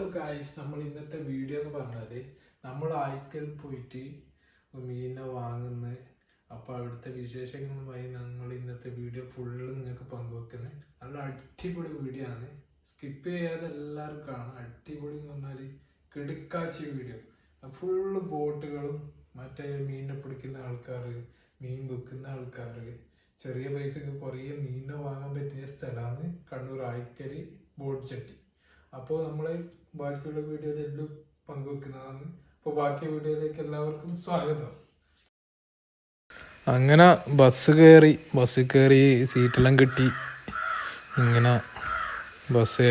Hello guys നമ്മൾ ഇന്നത്തെ video എന്ന് പറഞ്ഞാൽ നമ്മൾ ആയിക്കൽ പോയിട്ട് മീനെ വാങ്ങുന്ന. അപ്പോൾ അവിടുത്തെ വിശേഷങ്ങളുമായി നമ്മൾ ഇന്നത്തെ വീഡിയോ ഫുള്ള് നിങ്ങൾക്ക് പങ്കുവെക്കുന്നത്. നല്ല അടിപൊളി വീഡിയോ ആണ്. സ്കിപ്പ് ചെയ്യാതെ എല്ലാവരും കാണാം. അടിപൊളി എന്ന് പറഞ്ഞാൽ കിടുക്കാച്ചി വീഡിയോ ഫുള്ള് ബോട്ടുകളും മറ്റേ മീനിനെ പിടിക്കുന്ന ആൾക്കാർ മീൻ വിൽക്കുന്ന ആൾക്കാർ ചെറിയ പൈസക്ക് കുറേ മീനിനെ വാങ്ങാൻ പറ്റിയ സ്ഥലമാണ് കണ്ണൂർ ആയിക്കൽ ബോട്ട് ചട്ടി. അപ്പോൾ നമ്മൾ ബാക്കിയുള്ള വീഡിയോയിലെല്ലാം പങ്കുവെക്കുന്നതാണ്. അപ്പോൾ ബാക്കി വീഡിയോയിലേക്ക് എല്ലാവർക്കും സ്വാഗതം. അങ്ങനെ ബസ് കയറി ബസ്സിൽ കയറി സീറ്റെല്ലാം കിട്ടി. ഇങ്ങനെ ബസ്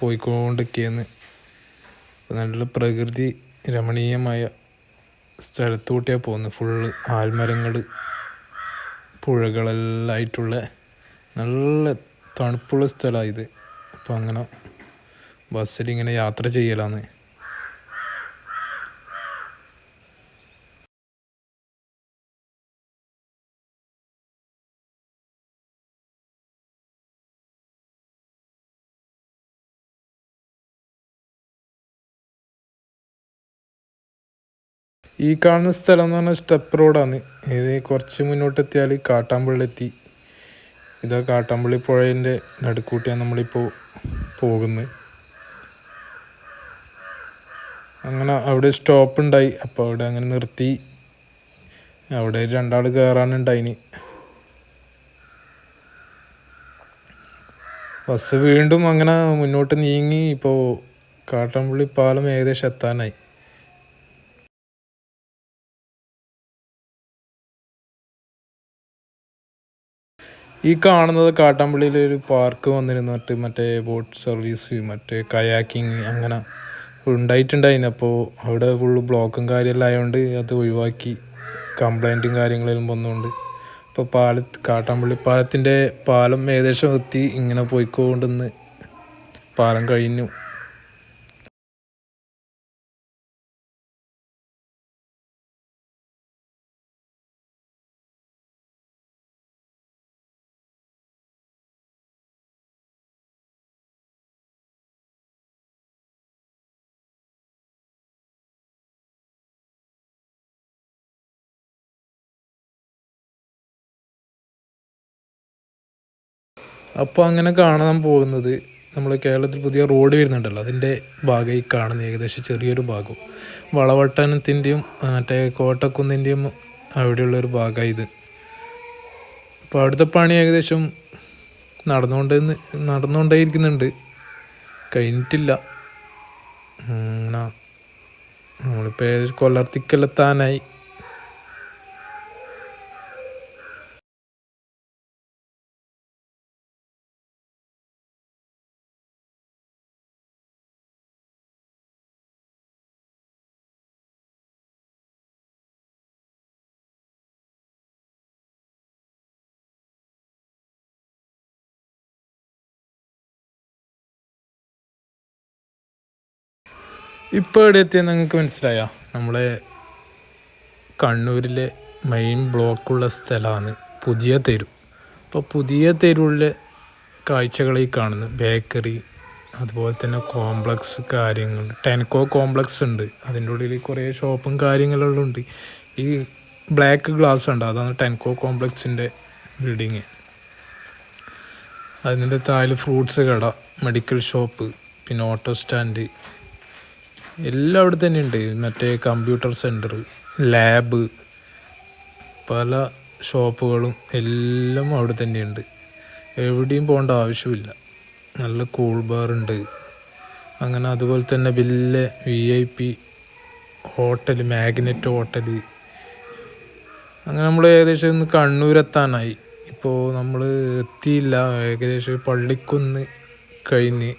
പോയിക്കൊണ്ടിരിക്കുകയെന്ന് നല്ല പ്രകൃതി രമണീയമായ സ്ഥലത്തൂട്ടിയാണ് പോകുന്നത് ഫുള്ള് ആൽമരങ്ങൾ പുഴകളെല്ലാം ആയിട്ടുള്ള നല്ല തണുപ്പുള്ള സ്ഥലമാണ് ഇത്. അപ്പോൾ അങ്ങനെ ബസ്സിൽ ഇങ്ങനെ യാത്ര ചെയ്യലാന്ന്. ഈ കാണുന്ന സ്ഥലം എന്ന് പറഞ്ഞാൽ സ്റ്റെപ്പ് റോഡാണ് ഇത് കുറച്ച് മുന്നോട്ടെത്തിയാൽ കാട്ടാമ്പള്ളി എത്തി ഇതാ കാട്ടാമ്പള്ളി പുഴേന്റെ നടുക്കൂട്ടിയാണ് നമ്മളിപ്പോൾ പോകുന്നത് അങ്ങനെ അവിടെ സ്റ്റോപ്പ് ഉണ്ടായി. അപ്പോൾ അവിടെ അങ്ങനെ നിർത്തി. അവിടെ രണ്ടാൾ കയറാനുണ്ടായിന് ബസ് വീണ്ടും അങ്ങനെ മുന്നോട്ട് നീങ്ങി. ഇപ്പോൾ കാട്ടമ്പള്ളി പാലം ഏകദേശം എത്താനായി. ഈ കാണുന്നത് കാട്ടാമ്പള്ളിയിലൊരു പാർക്ക് വന്നിരുന്നിട്ട് മറ്റേ ബോട്ട് സർവീസ് മറ്റേ കയാക്കിങ് അങ്ങനെ. ഉണ്ടായിട്ടുണ്ടായിരുന്നു അപ്പോൾ അവിടെ ഫുൾ ബ്ലോക്കും കാര്യമെല്ലാം ആയതുകൊണ്ട് അത് ഒഴിവാക്കി കംപ്ലൈന്റും കാര്യങ്ങളെല്ലാം വന്നുകൊണ്ട് ഇപ്പോൾ പാല കാട്ടാമ്പള്ളി പാലത്തിന്റെ പാലം ഏകദേശം എത്തി. ഇങ്ങനെ പോയിക്കൊണ്ടെന്ന് പാലം കഴിഞ്ഞു. അപ്പോൾ അങ്ങനെ കാണാൻ പോകുന്നത് നമ്മൾ കേരളത്തിൽ പുതിയ റോഡ് വരുന്നുണ്ടല്ലോ. അതിന്റെ ഭാഗമായി കാണുന്ന ഏകദേശം ചെറിയൊരു ഭാഗം. വളവട്ടണത്തിന്റെയും മറ്റേ കോട്ടക്കുന്നിന്റെയും അവിടെയുള്ള ഒരു ഭാഗമായി ഇത്. അപ്പോൾ അവിടുത്തെ പണി ഏകദേശം നടന്നുകൊണ്ട് ഇരിക്കുന്നുണ്ട് കഴിഞ്ഞിട്ടില്ല. നമ്മളിപ്പോൾ കൊല്ലർത്തിക്കെല്ലെത്താനായി. ഇപ്പോൾ എവിടെ എത്തിയെന്ന് നിങ്ങൾക്ക് മനസ്സിലായോ? നമ്മളെ കണ്ണൂരിലെ മെയിൻ ബ്ലോക്കുള്ള സ്ഥലമാണ് പുതിയ തെരു. അപ്പോൾ പുതിയ തെരുവിലെ കാഴ്ചകളീ കാണുന്നു. ബേക്കറി അതുപോലെ തന്നെ കോംപ്ലക്സ് കാര്യങ്ങൾ. ടെൻകോ കോംപ്ലക്സ് ഉണ്ട്. അതിന്റെ ഉള്ളിൽ കുറേ ഷോപ്പും കാര്യങ്ങളെല്ലാം ഉണ്ട്. ഈ ബ്ലാക്ക് ഗ്ലാസ് ഉണ്ട്. അതാണ് ടെൻകോ കോംപ്ലക്സിന്റെ ബിൽഡിങ് അതിന്റെ താഴെ ഫ്രൂട്ട്സ് കട മെഡിക്കൽ ഷോപ്പ് പിന്നെ ഓട്ടോ സ്റ്റാൻഡ് എല്ലാം അവിടെ തന്നെ ഉണ്ട് മറ്റേ കമ്പ്യൂട്ടർ സെന്റർ ലാബ് പല ഷോപ്പുകളും എല്ലാം അവിടെ തന്നെയുണ്ട് എവിടെയും പോകേണ്ട ആവശ്യമില്ല നല്ല കൂൾ ബാർ ഉണ്ട് അങ്ങനെ അതുപോലെ തന്നെ വലിയ V I P hotel Magnet hotel അങ്ങനെ നമ്മൾ ഏകദേശം ഇന്ന് കണ്ണൂരെത്താനായി. ഇപ്പോൾ നമ്മൾ എത്തിയില്ല. ഏകദേശം പള്ളിക്കുന്ന് കഴിഞ്ഞ്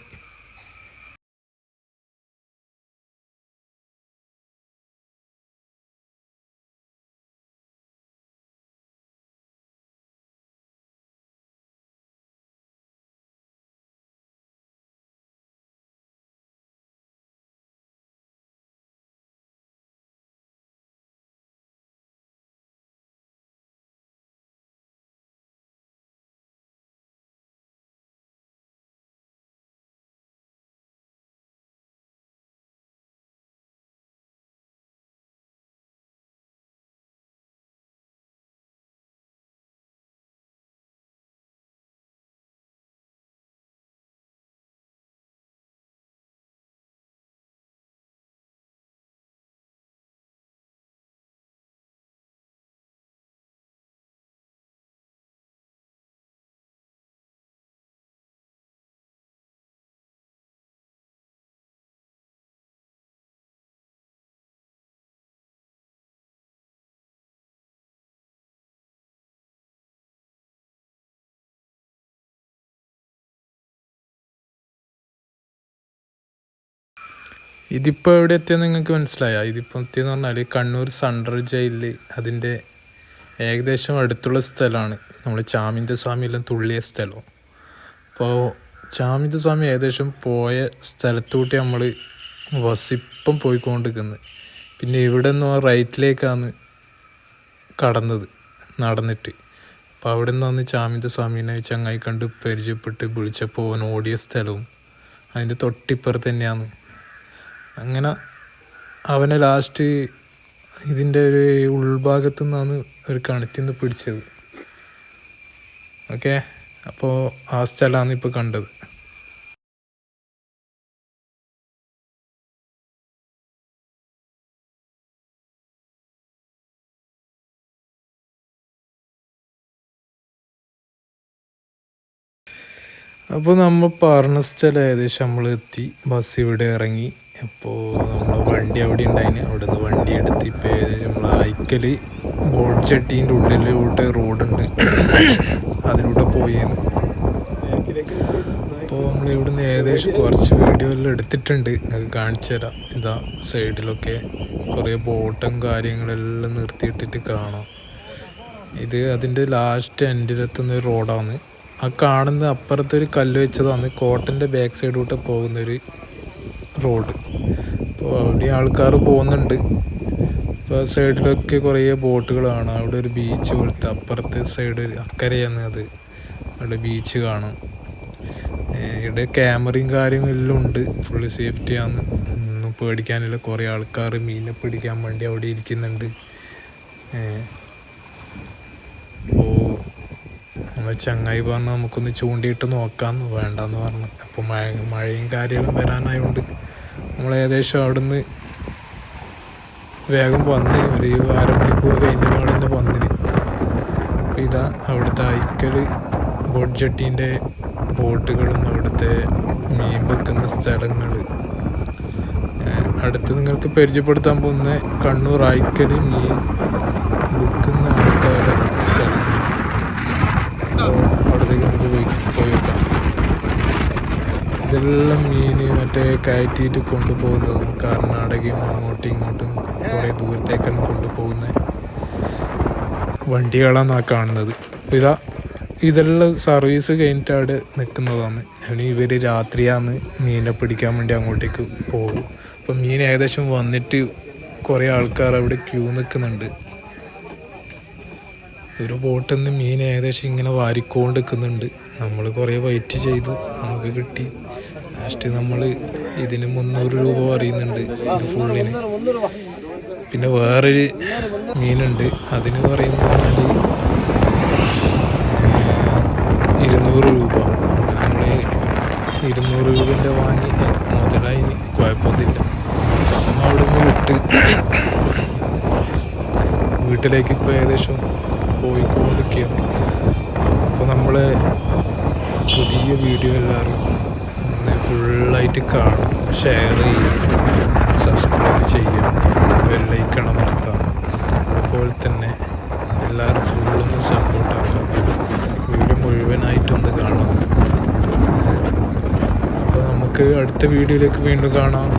ഇതിപ്പോൾ എവിടെ എത്തിയെന്ന് നിങ്ങൾക്ക് മനസ്സിലായോ? ഇതിപ്പോൾ എത്തിയെന്ന് പറഞ്ഞാൽ കണ്ണൂർ സെൻട്രൽ ജയിലിൽ അതിന്റെ ഏകദേശം അടുത്തുള്ള സ്ഥലമാണ്. നമ്മൾ ചാമിന്റെ സ്വാമിയെല്ലാം തുള്ളിയ സ്ഥലം അപ്പോൾ ചാമിന്റെ സ്വാമി ഏകദേശം പോയ സ്ഥലത്തൂട്ടി നമ്മൾ വസിപ്പം പോയിക്കൊണ്ടിരിക്കുന്നത് പിന്നെ ഇവിടെ നിന്ന് റൈറ്റിലേക്കാണ് കടന്നത് നടന്നിട്ട്. അപ്പോൾ അവിടെ നിന്നാണ് ചാമിന്റെ സ്വാമീനെ ചങ്ങായി കണ്ട് പരിചയപ്പെട്ട് വിളിച്ചപ്പോൾ ഓടിയ സ്ഥലവും. അതിന്റെ തൊട്ടിപ്പുറത്ത് തന്നെയാണ്. അങ്ങനെ അവനെ ലാസ്റ്റ് ഇതിന്റെ ഒരു ഉൾഭാഗത്തു നിന്നാണ് ഒരു കണത്തിൽ നിന്ന് പിടിച്ചത്. ഓക്കെ അപ്പോൾ ആ സ്ഥലമാണ് ഇപ്പോൾ കണ്ടത്. അപ്പോൾ നമ്മൾ പറഞ്ഞ സ്ഥലം ഏകദേശം നമ്മൾ എത്തി ബസ് ഇവിടെ ഇറങ്ങി. അപ്പോൾ നമ്മളെ വണ്ടി അവിടെ ഉണ്ടായിന്. അവിടെ നിന്ന് വണ്ടി എടുത്ത് ഇപ്പോൾ നമ്മളെ നമ്മൾ അയക്കൽ ബോട്ട് ചട്ടീന്റെ ഉള്ളിലോട്ട് റോഡുണ്ട് അതിലൂടെ പോയേന്ന് അപ്പോൾ നമ്മൾ ഇവിടെ നിന്ന് ഏകദേശം കുറച്ച് വീഡിയോ എല്ലാം എടുത്തിട്ടുണ്ട്. നിങ്ങൾക്ക് കാണിച്ചു തരാം. ഇതാ സൈഡിലൊക്കെ കുറേ ബോട്ടും കാര്യങ്ങളെല്ലാം നിർത്തിയിട്ടിട്ട് കാണാം. ഇത് അതിന്റെ ലാസ്റ്റ് എൻഡിലെത്തുന്ന ഒരു റോഡാണ് ആ കാണുന്ന അപ്പുറത്തൊരു കല്ല് വെച്ചതാണ്. കോട്ടന്റെ ബാക്ക് സൈഡിലോട്ട് പോകുന്നൊരു റോഡ്. അപ്പോൾ അവിടെ ആൾക്കാർ പോകുന്നുണ്ട്. അപ്പോൾ സൈഡിലൊക്കെ കുറേ ബോട്ടുകളാണ് അവിടെ ഒരു ബീച്ച് പോലത്തെ അപ്പുറത്തെ സൈഡ് അക്കരയാണ് അത്. അവിടെ ബീച്ച് കാണും. ഇവിടെ ക്യാമറയും കാര്യങ്ങളെല്ലാം ഉണ്ട്. ഫുള്ള് സേഫ്റ്റിയാണ്. ഒന്നും പേടിക്കാനില്ല. കുറേ ആൾക്കാർ മീനെ പിടിക്കാൻ വേണ്ടി അവിടെ ഇരിക്കുന്നുണ്ട്. അപ്പോൾ നമ്മളെ ചങ്ങായി പറഞ്ഞു നമുക്കൊന്ന് ചൂണ്ടിയിട്ട് നോക്കാമെന്ന് വേണ്ടെന്ന് പറഞ്ഞു. അപ്പോൾ മഴ മഴയും കാര്യമെല്ലാം വരാനായതുകൊണ്ട് നമ്മൾ ഏകദേശം അവിടുന്ന് വേഗം വന്ന് ഒരു അരമണിക്കൂർ കഴിഞ്ഞ പാടിന്റെ വന്നിന്. ഇതാ അവിടുത്തെ ഐക്കൽ ബോട്ട് ജട്ടീന്റെ ബോട്ടുകളും അവിടുത്തെ മീൻ വെക്കുന്ന സ്ഥലങ്ങൾ അടുത്ത് നിങ്ങൾക്ക് പരിചയപ്പെടുത്താൻ പോകുന്ന കണ്ണൂർ ഐക്കൽ മീൻ വിൽക്കുന്ന ആൾക്കാരെ സ്ഥലം അപ്പോൾ അവിടത്തേക്ക് നമുക്ക് പോയി പോയി വെക്കാം ഇതെല്ലാം മീൻ മറ്റേ കയറ്റിയിട്ട് കൊണ്ടുപോകുന്നതും കർണാടകയും അങ്ങോട്ടും ഇങ്ങോട്ടും കുറേ ദൂരത്തേക്കാണ് കൊണ്ടുപോകുന്ന. വണ്ടികളാണ് കാണുന്നത്. ഇതാ ഇതെല്ലാം സർവീസ് കഴിഞ്ഞിട്ടാണ് നിൽക്കുന്നതാണ് അതിന് ഇവർ രാത്രിയാണ് മീനെ പിടിക്കാൻ വേണ്ടി അങ്ങോട്ടേക്ക് പോകും. അപ്പം മീൻ ഏകദേശം വന്നിട്ട് കുറേ ആൾക്കാർ അവിടെ ക്യൂ നിൽക്കുന്നുണ്ട് ഒരു ബോട്ടിൽ നിന്ന് മീൻ ഏകദേശം ഇങ്ങനെ വാരിക്കൊണ്ട് നിൽക്കുന്നുണ്ട് നമ്മൾ കുറേ വെയിറ്റ് ചെയ്തു. നമുക്ക് കിട്ടി. ലാസ്റ്റ് നമ്മൾ ഇതിന് മുന്നൂറ് രൂപ പറയുന്നുണ്ട് ഇത് ഫുള്ളിന് പിന്നെ വേറൊരു മീനുണ്ട്. അതിന് പറഞ്ഞാൽ ഇരുന്നൂറ് രൂപ. നമ്മൾ ഇരുന്നൂറ് രൂപന്റെ വാങ്ങി മുതലായിന്. കുഴപ്പമൊന്നുമില്ല. നമ്മൾ അവിടെ നിന്ന് വിട്ട് വീട്ടിലേക്ക് ഇപ്പോൾ ഏകദേശം പോയിക്കൊണ്ടിരിക്കുകയാണ്. അപ്പോൾ നമ്മളെ പുതിയ വീഡിയോ എല്ലാവരും ഫുള്ളായിട്ട് കാണും. ഷെയർ ചെയ്യുക സബ്സ്ക്രൈബ് ചെയ്യുക വെള്ളൈക്കൺ അമർത്തുക അതുപോലെ തന്നെ എല്ലാവരും ഫുള്ളൊന്ന് സപ്പോർട്ടാക്കുക വീഡിയോ മുഴുവനായിട്ടൊന്ന് കാണാം. അപ്പോൾ നമുക്ക് അടുത്ത വീഡിയോയിലേക്ക് വീണ്ടും കാണാം.